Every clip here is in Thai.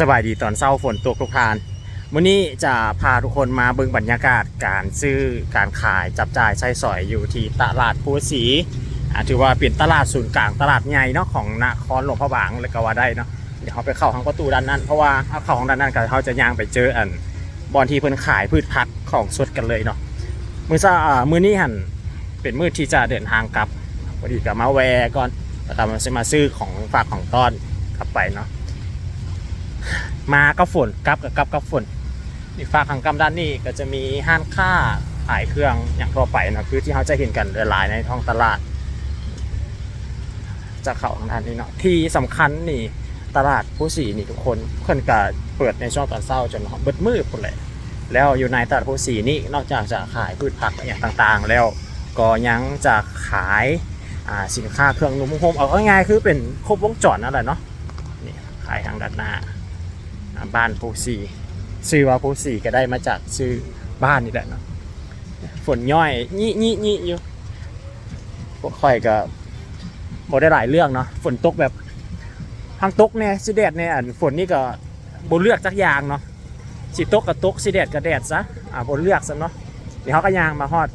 สบายดีตอนเช้าฝนตกทุกทานวันนี้จะพาทุกคนมาเบิ่งบรรยากาศการซื้อการขายจับจ่ายใช้สอยอยู่ที่ตลาดภูสีถือว่าเป็นตลาดศูนย์กลางตลาดใหญ่เนาะของนครหลวงพระบางเลยก็ว่าได้เนาะเดี๋ยวเขาไปเข้าทางประตูด้านนั้น เพราะว่าถ้าเข้าทางด้านนั้นก็เขาจะย่างไปเจออันบอนที่เพิ่นขายพืชผักของสดกันเลยเนาะมือซาอ่ามือนี้หันเป็นมือที่จะเดินทางกลับพอดีก็มาแวะก่อนแล้วก็มาซื้อมาซื้อของฝากของต้อนกลับไปเนาะ มาก็ฝนกลับกับกลับกับฝนอีกฝากทางกำด้านนี้ก็จะมีห้านค้าขายเครื่องอย่างทั่วไปนะคือที่เขาจะเห็นกันหลายในท้องตลาด จะเข้าทางด้านนี้เนาะที่สำคัญนี่ตลาดผู้สีนี่ทุกคนเพื่อนก็เปิดในช่วงตอนเช้าจนเบิดมืดพุ่นเลยแล้วอยู่ในตลาดผู้สีนี่นอกจากจะขายพืชผักอย่างต่างๆ แล้วก็ยังจะขายาสินค้าเครื่องนุ่มโฮมเอาง่ายๆคือเป็นครบวงจรนั่นแหละเนาะนี่ขายทางด้านหน้า บ้านภูสีซื้อว่าภูสีก็ได้มาจากซื้อบ้านนี่แหละเนาะฝนย่อยยี่ยี่ยี่อยู่พวกข่อยก็บอได้หลายเรื่องเนาะฝนตกแบบทางตกเนี่ยสิแดดเนี่ยอันฝนนี่ก็บนเลือกจักอย่างเนาะสิตกกับตกสิแดดกับแดดซะอ่าบนเลือกซะเนาะเดี๋ยวเขาก็ยางมาฮอด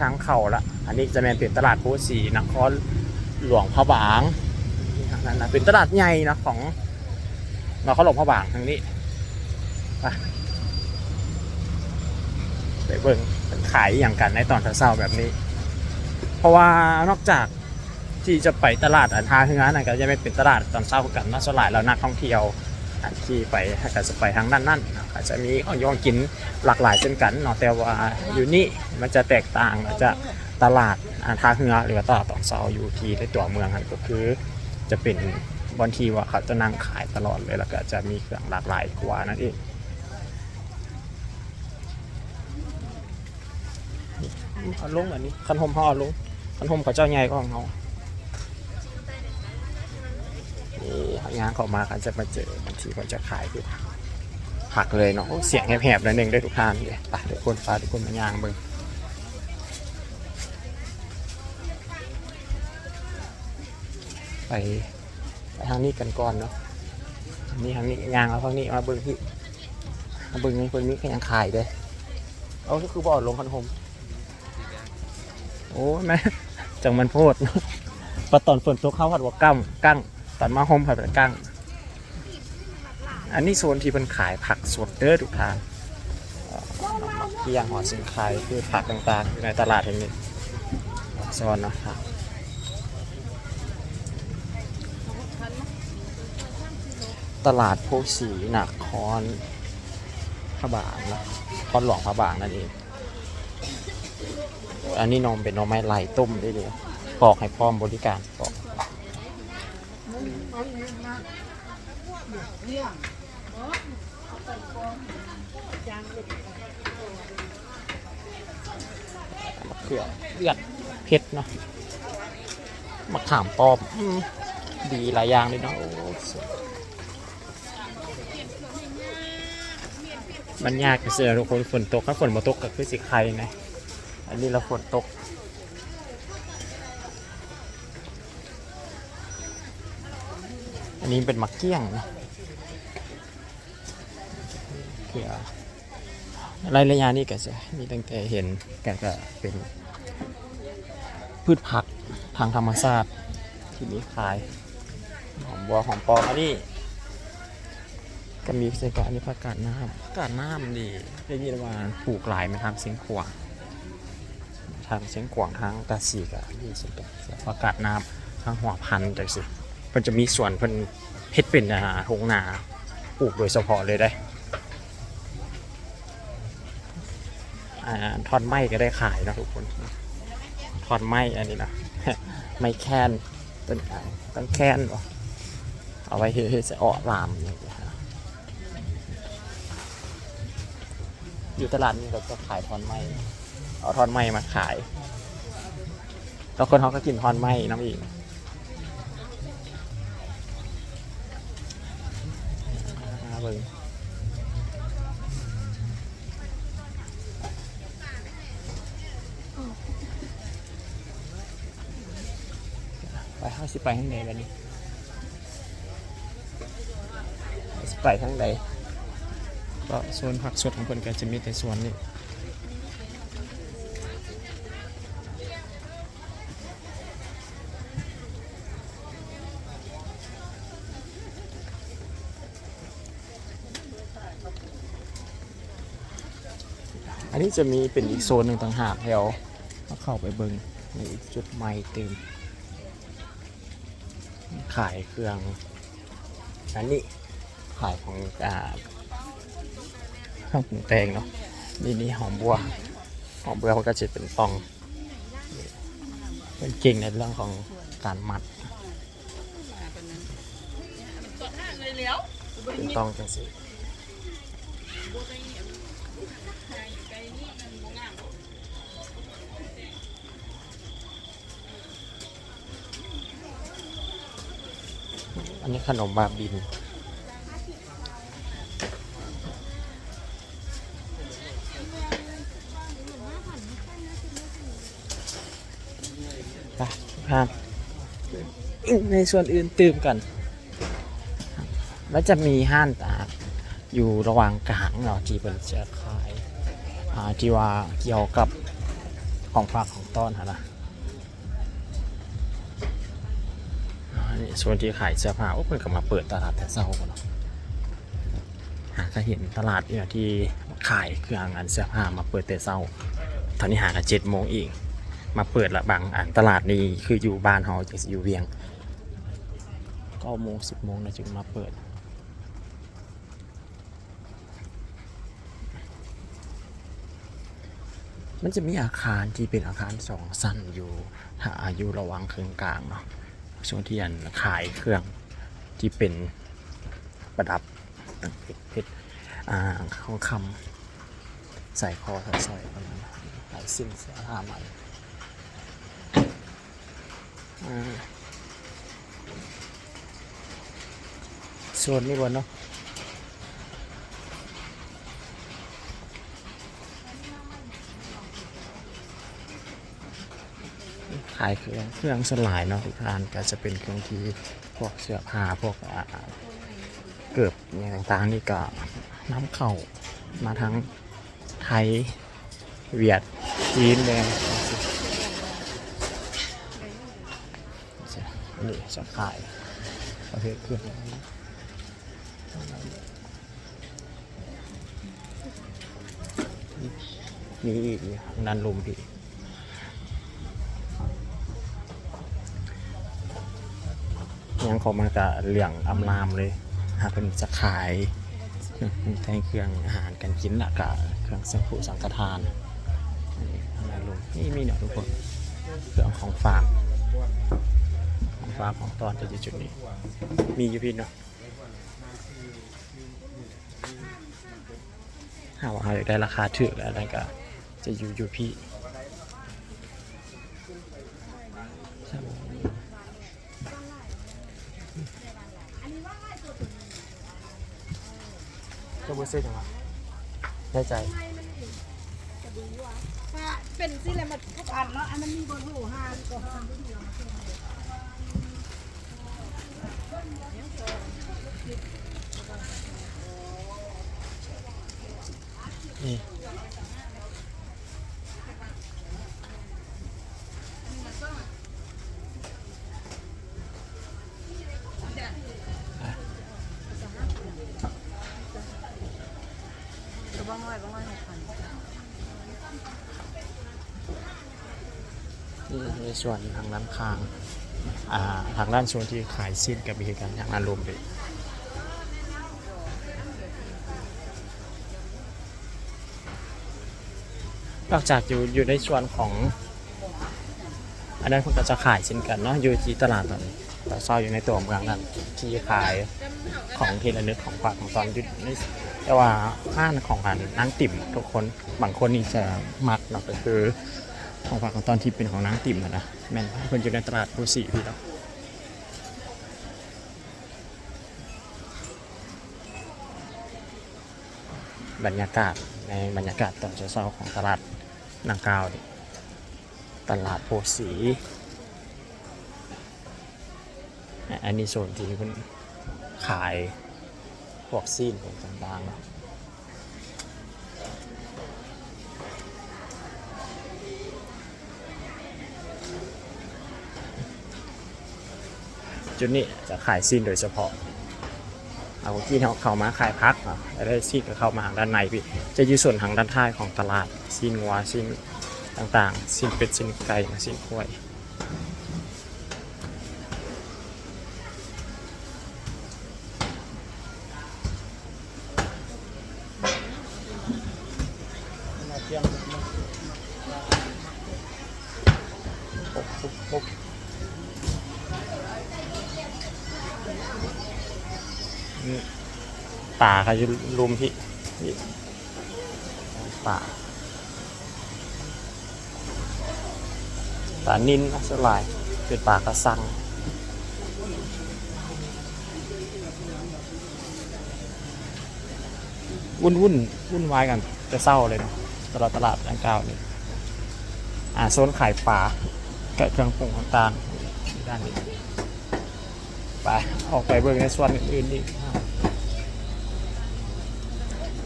ทางเข่าละอันนี้จะเป็นตลาดภูสีนครหลวงพระบางนี่นนะเป็นตลาดใหญ่นะของ เราเขาหลบพระบางทางนี้ไปไปเบิ่งขายอย่างกันในตอนเช้าแบบนี้ เพราะว่านอกจากที่จะไปตลาดอันทาเฮือนั่นก็จะไม่เป็นตลาดตอนเช้ากันเนาะสลายเรานักท่องเที่ยวอันที่ไปก็จะไปทางด้านนั้นอาจจะมีของโยงกินหลากหลายเช่นกันเนาะแต่ว่าอยู่นี่มันจะแตกต่างจะตลาดอันทาเฮือหรือว่าตลาดตอนเช้าอยู่ที่ในตัวเมืองนั่นก็คือจะเป็น บางทีว่าเขาจะนั่งขายตลอดเลยแล้วก็จะมีเครื่องหลากหลายกว่านั่นเองเอาลงอันนี้คันหมห่อลงคันหมเขาเจ้าใหญ่ก็ของเขานี่งานเขามาเขาจะมาเจอบางทีเขาจะขายคือผักเลยเนาะเสียงแหบๆหนิดนึงได้ทุกท่านเลยไปทุกคนพาทุกคนมายางเบิ่งไป ทางนี้กันก่อนเนาะอันนี้ทางนี้ยางเอาทางนี้มาเบิ้งที่มาเบิ้งนี่คนนี้ก็ยังขายเด้เอาก็คือบ่อลงคันหมโอ้ยแม่จังมันโพดเนอะปะตอนฝนตกเข้าผัดว่ากั้งกั้งตอนมาโฮมผัดเป็นกั้งอันนี้โซนที่เป็นขายผักสดเด้อทุกทางเอ่อเที่ยงหอสินค้ายคือผักต่างๆอยู่ในตลาดแห่งนี้โซนเนาะครับ ตลาดโพธิ์ศรีนครพระบางนะคอนหลวงพระบางนั่นเอง อันนี้นมเป็นนมไม้ไหลต้มได้เลยปอกให้พร้อมบริการปอกมะเขือเลือดเผ็ดเนาะมะขามป้อมอืมดีหลายอย่างเลยเนาะโอ้สวย มันยากเสือทุกคนฝนตกถ้าฝนมาตกก็คือสิใครนะอันนี้เราฝนตกอันนี้เป็นมักเกี้ยงนะเผื่อรายระยะนี้ก็จะมีตั้งแต่เห็นแกก็เป็นพืชผักทางธรรมชาติที่มีขายหอมบัวหอมปอมอันนี้ ก็มีใส่ก่อนอันนี้ผักกาดน้ำผักกาดน้ำดีได้ยินว่าปลูกหลายมาทางเสียงขวางทางเสียงขวางทางตาสีกะนี่สิกะผักกาดน้ำทางหัวพันธุ์จังสิมันจะมีส่วนเพิ่นเฮ็ดเป็นอาหารทงนาปลูกโดยเฉพาะเลยได้อ่าทอดไม้ก็ได้ขายนะทุกคนทอดไม้อันนี้นะไม่แค้นต้นต้นแค้นบ่เอาไว้เฮ็ดจะออกลามอย่างเงี้ย อยู่ตลาดนี้ก็จะขายทอนไม้เอาทอนไม้มาขาย แล้วคนเขาก็กินทอนไม้น้ำอีกเบิ่งไปห้าสิบไปข้างในแล้วนี่ไปสิไปทางใด ก็โซนผักสดของเพิ่นก็จะมีแต่ส่วนนี้อันนี้จะมีเป็นอีกโซนหนึ่งต่างหากเดี๋ยวเข้าไปเบิงในจุดใหม่เต็มขายเครื่องอันนี้ขายของอ่า ข้าวปรุงแตงเนาะนี่นี่หอมบัว หอมบัวมันก็จะเป็นปองเป็นเก่งในเรื่องของการมัดเป็นต้องจังสิอันนี้ขนมบาบิน ไปพานในส่วนอื่นตื่มกันแล้วจะมีห้านตาอยู่ระหว่างกลางเนาะที่เป็นจะขายอ่าที่ว่าเกี่ยวกับของฝากของต้อนนนะนี่ส่วนที่ขายเสื้อผ้าโอ้เพิ่นก็มาเปิดตลาดแต่เช้าก่อนเนาะหาก็เห็นตลาดเนี่ยที่ขายเครื่องงานเสื้อผ้ามาเปิดแต่เช้าตอนนี้หากันเจ็ดโมงเอง มาเปิดละบางอันตลาดนี้คืออยู่บ้านเฮาจะอยู่เวียงเก้าโมงสิบโมงนะจึงมาเปิด มันจะมีอาคารที่เป็นอาคารสองสั้นอยู่ถ้าอายุระวังเครื่องกลางเนาะช่วงที่อันขายเครื่องที่เป็นประดับเพชรเพชรอ่าทองคำใส่คอใส่สร้อยประมาณหลายสิ่งเสื้อผ้าใหม่ ส่วนนี้บนเนาะขายเครื่องเครื่องสลายเนาะทุกท่านก็จะเป็นเครื่องที่พวกเสื้อผ้าพวกเกือบอย่างต่างๆนี่ก็น้ำเข้ามาทั้งไทยเวียดจีนเลย นี่จะขายประเภทเครื่องมีอีกนันลุมพี่ยังเขามากับเหลี่ยงอำนามเลยหากเป็นจะขายแทงเครื่องอาหารกันกินละกับเครื่องสังผูสังฆทานนี่นันลุมนี่มีเนาะทุกคนเครื่องของฝาก ของฝาของตอนจะอยู่จุดนี้ มีอยู่พี่เนาะถ้าว่าเราอยากได้ราคาถูกอะไรก็จะอยู่อยู่พี่ก็บุษย์จังวะได้ใจเป็นสิอะไรมาทุกอันเนาะอันมันมีเบอร์โทรหา ก็หานี่นี่ในส่วนทางด้านข้าง ทางด้านส่วนที่ขายสิ้นกับมีกันอย่างนั้นรวมไปนอกจากอยู่อยู่ในส่วนของ อันนั้นคุณก็จะขายเช่นกันเนาะอยู่ที่ตลาดตอนนี้แต่ซอยอยู่ในตัวเมืองนั้นที่ขายของที่ระลึกของฝากของตอนยุดนี่แต่ว่าห้านของหันนางติ่มทุกคนบางคนนี่จะมักเนาะก็คือ ของฝากของตอนที่เป็นของนางติ่มนะนะแม่นเพิ่นอยู่ในตลาดภูสีพี่เนาะบรรยากาศในบรรยากาศตอนเช้าๆของตลาดนางกาวตลาดโพสีอันนี้โซนที่เพิ่นขายพวกซีนพวกต่างๆเนาะ จุดนี้จะขายซีนโดยเฉพาะเอาที่เขาเข้ามาขายพักอะแล้วได้ซีนก็เข้ามาทางด้านในพี่จะอยู่ส่วนทางด้านท้ายของตลาดซีนงัวซีนต่างๆซีนเป็ดซีนไก่ซีนกล้วยปุ๊ ป่าเขาจะรุมพี่ป่าป่านินนะสลายเป็นป่ากระสังวุ่นวุ่นวุ่นวายกันจะเศร้าเลยนะตลาดตลาดดังกล่าวนี่อ่าโซนขายปลากับเครื่องปรุงต่างๆด้านนี้ไปออกไปเบิ่งในส่วนอื่นๆอีก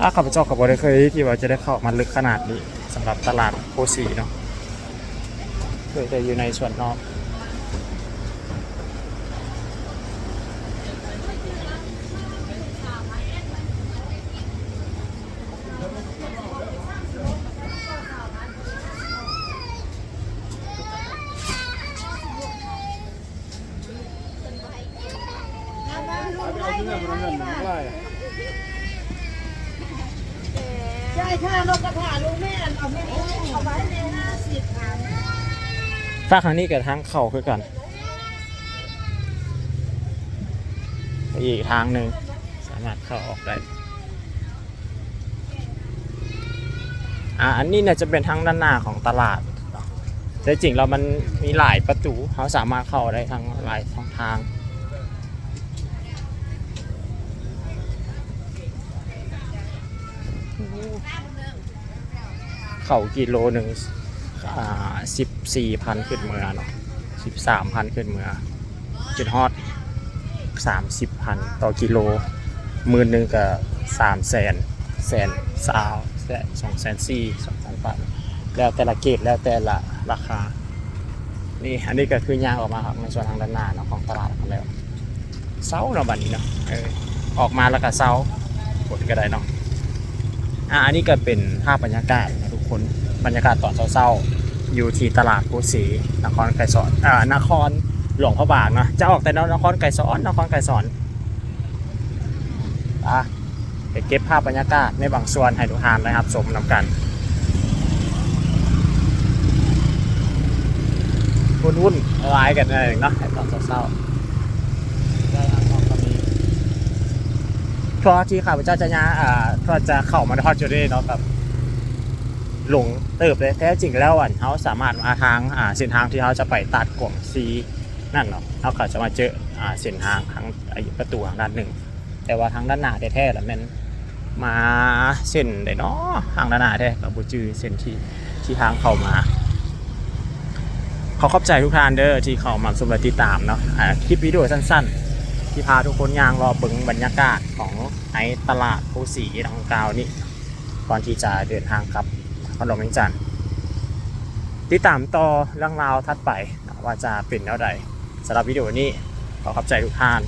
อ้าข้าพเจ้ากับบได้เคยที่ว่าจะได้เข้ามาลึกขนาดนี้สำหรับตลาดโพสีเนาะเคยแต่อยู่ในส่วนนอก ใช่ค่ะนกกระถาลุงแม่เอาแม่เอาไว้ในห้าสิบค่ะ ฝากครั้งนี้กับทางเข่าคือกันไปอีกทางหนึ่งสามารถเข้าออกได้อ่าอันนี้เนี่ยจะเป็นทางด้านหน้าของตลาดแต่จริงแล้วมันมีหลายประตูเขาสามารถเข้าได้ทางหลายช่องทางเข่ากิโลหนึ่ง อ่าสิบสี่พันขึ้นเมือเนาะสิบสามพันขึ้นเมือจุดฮอดสามสิบพันต่อกิโลมื่นหนึ่งกับสามแสนแสนสาวแสนสองแสนสี่สองแสนปันแล้วแต่ละเกตแล้วแต่ละราคา นี่อันนี้ก็คือยางออกมาครับในส่วนทางด้านหน้าเนาะของตลาดกันแล้วเซาเนาะบัดนี้เนาะเออออกมาแล้วก็เซากดก็ได้เนาะอะอันนี้ก็เป็นภาพบรรยากาศนะทุกคนบรรยากาศตอนเช้าๆ อยู่ที่ตลาดภูสีนครไกรสอนอ่านครหลวงพระบางเนะจะออกแต่นครไกรสอนนครไกรสอนอะไปเก็บภาพบรรยากาศในบางส่วนให้ทุกทานนะครับชมนำกันวุ่นวุ่นร้ายกันอะไรเนาะในตอนเช้าๆได้ครับตอนนี้เพราะที่ข้าพเจ้าจะยาอ่าก็จะเข้ามาในฮอตจูเร่เนาะแบบ หลงเติบเลยแท้จริงแล้วอะเขาสามารถมาทางอ่าเส้นทางที่เขาจะไปตัดกวงซีนั่นเนาะเขาก็จะมาเจออ่าเส้นทางทางประตูทางด้านหนึ่ง แต่ว่าทางด้านหน้าแท้ๆแล้วมันมาเส้นได้เนาะทางด้านหน้าแท้กับบูจือเส้นที่ที่ทางเข้ามาขอขอบใจทุกท่านเด้อที่เข้ามาชมและติตามเนาะอ่าคลิปวิดีโอสั้นๆ ที่พาทุกคนย่างรอเบิงบรรยากาศของไอ้ตลาดภูสีทางกาวนี่ก่อนที่จะเดินทางกลับ พนมเวียงจันทน์ติดตามต่อเรื่องราวทัดไปว่าจะเป็นเท่าใดสำหรับวิดีโอนี้ขอขอบใจทุกท่าน